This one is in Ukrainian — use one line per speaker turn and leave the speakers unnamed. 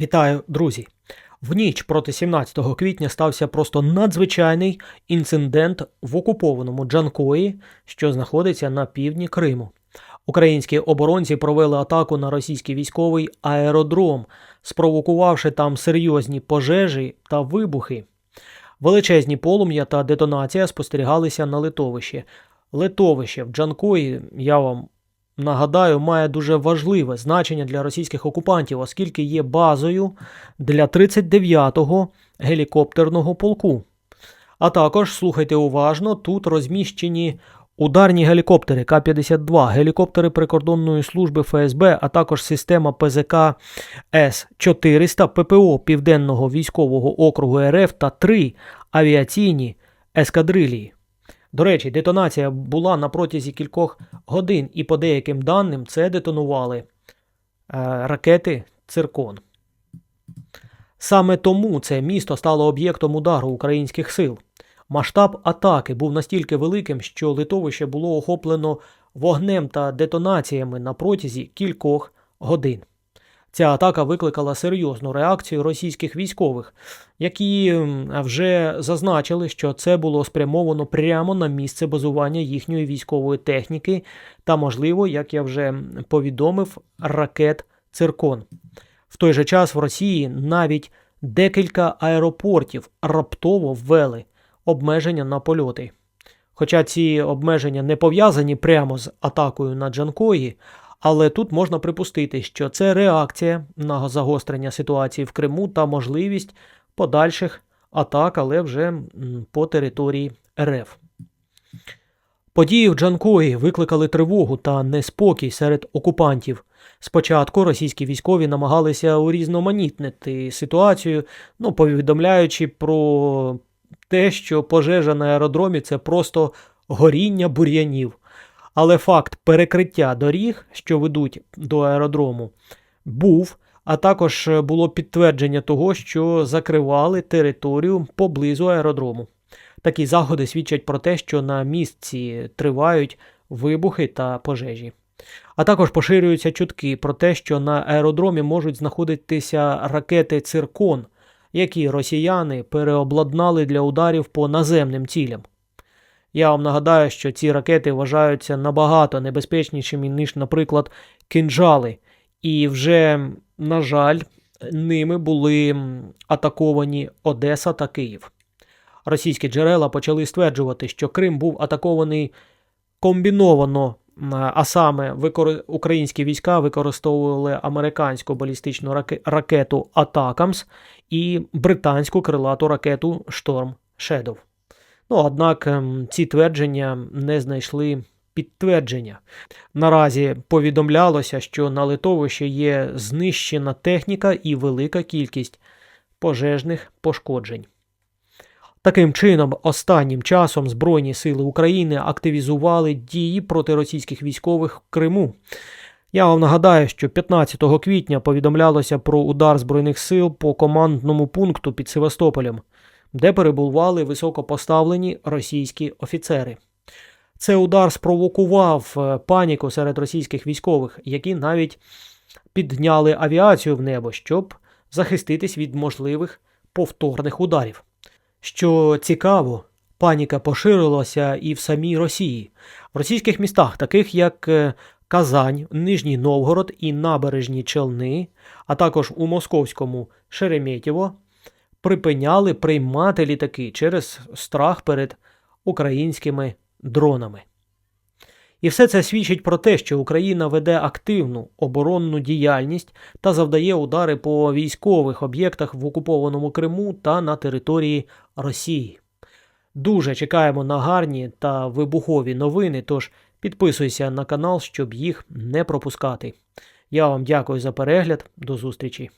Вітаю, друзі! В ніч проти 17 квітня стався просто надзвичайний інцидент в окупованому Джанкої, що знаходиться на півдні Криму. Українські оборонці провели атаку на російський військовий аеродром, спровокувавши там серйозні пожежі та вибухи. Величезні полум'я та детонація спостерігалися на литовищі. Литовище в Джанкої, я вам нагадаю, має дуже важливе значення для російських окупантів, оскільки є базою для 39-го гелікоптерного полку. А також, слухайте уважно, тут розміщені ударні гелікоптери К-52, гелікоптери прикордонної служби ФСБ, а також система ПЗК С-400 ППО Південного військового округу РФ та три авіаційні ескадрилії. До речі, детонація була на протязі кількох годин, і по деяким даним це детонували е, ракети Циркон. Саме тому це місто стало об'єктом удару українських сил. Масштаб атаки був настільки великим, що литовище було охоплено вогнем та детонаціями на протязі кількох годин. Ця атака викликала серйозну реакцію російських військових, які вже зазначили, що це було спрямовано прямо на місце базування їхньої військової техніки та, можливо, як я вже повідомив, ракет Циркон. В той же час в Росії навіть декілька аеропортів раптово ввели обмеження на польоти. Хоча ці обмеження не пов'язані прямо з атакою на Джанкої, але тут можна припустити, що це реакція на загострення ситуації в Криму та можливість подальших атак, але вже по території РФ. Події в Джанкої викликали тривогу та неспокій серед окупантів. Спочатку російські військові намагалися урізноманітнити ситуацію, ну, повідомляючи про те, що пожежа на аеродромі це просто горіння бур'янів. Але факт перекриття доріг, що ведуть до аеродрому, був, а також було підтвердження того, що закривали територію поблизу аеродрому. Такі заходи свідчать про те, що на місці тривають вибухи та пожежі. А також поширюються чутки про те, що на аеродромі можуть знаходитися ракети циркон, які росіяни переобладнали для ударів по наземним цілям. Я вам нагадаю, що ці ракети вважаються набагато небезпечнішими, ніж, наприклад, кинджали. І вже, на жаль, ними були атаковані Одеса та Київ. Російські джерела почали стверджувати, що Крим був атакований комбіновано, а саме українські війська використовували американську балістичну раке- ракету Атакамс і британську крилату ракету Шторм Shadow. Ну, однак ем, ці твердження не знайшли підтвердження. Наразі повідомлялося, що на литовищі є знищена техніка і велика кількість пожежних пошкоджень. Таким чином, останнім часом Збройні сили України активізували дії проти російських військових в Криму. Я вам нагадаю, що 15 квітня повідомлялося про удар Збройних сил по командному пункту під Севастополем, де перебували високопоставлені російські офіцери. Цей удар спровокував е, паніку серед російських військових, які навіть підняли авіацію в небо, щоб захиститись від можливих повторних ударів. Що цікаво, паніка поширилася і в самій Росії. В російських містах, таких як е, Казань, Нижній Новгород і набережні Челни, а також у московському Шереметьєво, припиняли приймати літаки через страх перед українськими дронами. І все це свідчить про те, що Україна веде активну оборонну діяльність та завдає удари по військових об'єктах в окупованому Криму та на території Росії. Дуже чекаємо на гарні та вибухові новини, тож підписуйся на канал, щоб їх не пропускати. Я вам дякую за перегляд. До зустрічі!